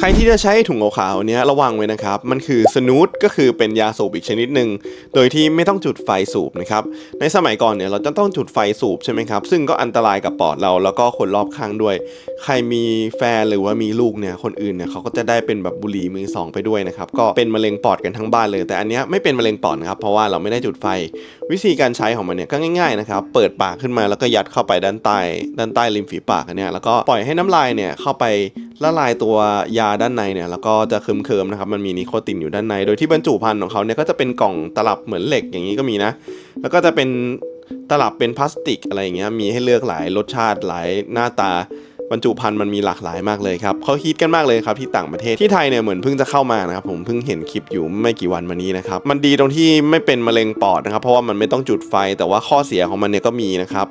ใครที่จะใช้ถุงขาวๆเนี้ยระวังไว้นะครับ มันคือสนูตก็คือเป็นยาสูบอีกชนิดหนึ่งโดยที่ไม่ต้องจุดไฟสูบนะครับ ในสมัยก่อนเนี่ยเราจะต้องจุดไฟสูบใช่ไหมครับ ซึ่งก็อันตรายกับปอดเราแล้วก็คนรอบข้างด้วย ใครมีแฟนหรือว่ามีลูกเนี่ยคนอื่นเนี่ยเขาก็จะได้เป็นแบบบุหรี่มือสองไปด้วยนะครับก็เป็นมะเร็งปอดกันทั้งบ้านเลย แต่อันเนี้ยไม่เป็นมะเร็งปอดนะครับเพราะว่าเราไม่ได้จุดไฟ วิธีการใช้ของมันเนี่ยก็ง่ายๆนะครับเปิดปากขึ้นมาแล้วก็ยัดเข้าไปด้านใต้ด้านใต้ริมฝีปากเนี่ยแล้วก็ปล่อยให้น้ำลายเนี่ยเข้าไป ละลายตัวยาด้านในเนี่ยแล้วก็จะเคิมๆนะครับมันมีนิโคตินอยู่ด้านใน โดยที่บรรจุภัณฑ์ของเขาเนี่ยก็จะเป็นกล่องตลับเหมือนเหล็กอย่างนี้ก็มีนะ แล้วก็จะเป็นตลับเป็นพลาสติกอะไรอย่างเงี้ยมีให้เลือกหลายรสชาติหลายหน้าตาบรรจุภัณฑ์มันมีหลากหลายมากเลยครับเขาฮิตกันมากเลยครับที่ต่างประเทศที่ไทยเนี่ยเหมือนเพิ่งจะเข้ามานะครับผมเพิ่งเห็นคลิปอยู่ไม่กี่วันมานี้นะครับมันดีตรงที่ไม่เป็นมะเร็งปอดนะครับ เพราะว่ามันไม่ต้องจุดไฟแต่ว่าข้อเสียของมันเนี่ยก็มีนะครับ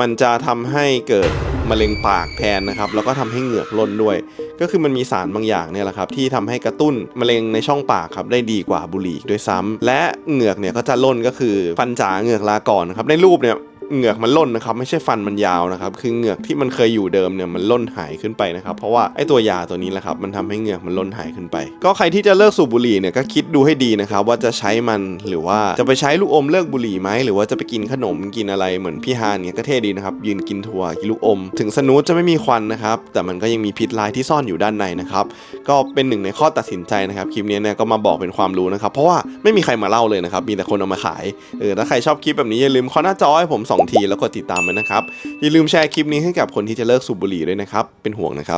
มันจะทำให้เกิด มะเร็งปากแทนนะครับแล้วก็ทำให้เหงือกร่นด้วย ก็คือมันมีสารบางอย่างเนี่ยแหละครับที่ทำให้กระตุ้นมะเร็งในช่องปากครับได้ดีกว่าบุหรี่ด้วยซ้ำและเหงือกเนี่ยก็จะล่นก็คือฟันจ๋าเหงือกลาก่อนครับในรูปเนี่ย เหงือกมันล่นนะครับไม่ใช่ฟันมันยาวนะครับคือเหงือกที่มันเคยอยู่เดิมเนี่ยมันล่นหายขึ้นไปนะครับเพราะว่าไอ้ตัวยาตัวนี้แหละครับมันทำให้เหงือกมันล่นหายขึ้นไป ก็ใครที่จะเลิกสูบบุหรี่เนี่ยก็คิดดูให้ดีนะครับว่าจะใช้มันหรือว่าจะไปใช้ลูกอมเลิกบุหรี่ไหมหรือว่าจะไปกินขนมกินอะไรเหมือนพี่ฮานเนี่ยก็เท่ดีนะครับยืนกินถั่วกินลูกอม ถึงสนูตจะไม่มีควันนะครับแต่มันก็ยังมีพิษลายที่ซ่อนอยู่ด้านในนะครับก็เป็นหนึ่งในข้อตัดสินใจนะครับคลิปนี้เนี่ยก็มาบอกเป็นความรู้นะครับเพราะว่าไม่มีใครมาเล่าเลยนะครับมีแต่คนเอามาขายเออถ้าใครชอบคลิปแบบนี้อย่าลืมเคอหน้าจอให้ผมสองทีแล้วกดติดตามมันนะครับอย่าลืมแชร์คลิปนี้ให้กับคนที่จะเลิกสูบบุหรี่ด้วยนะครับเป็นห่วงนะครับ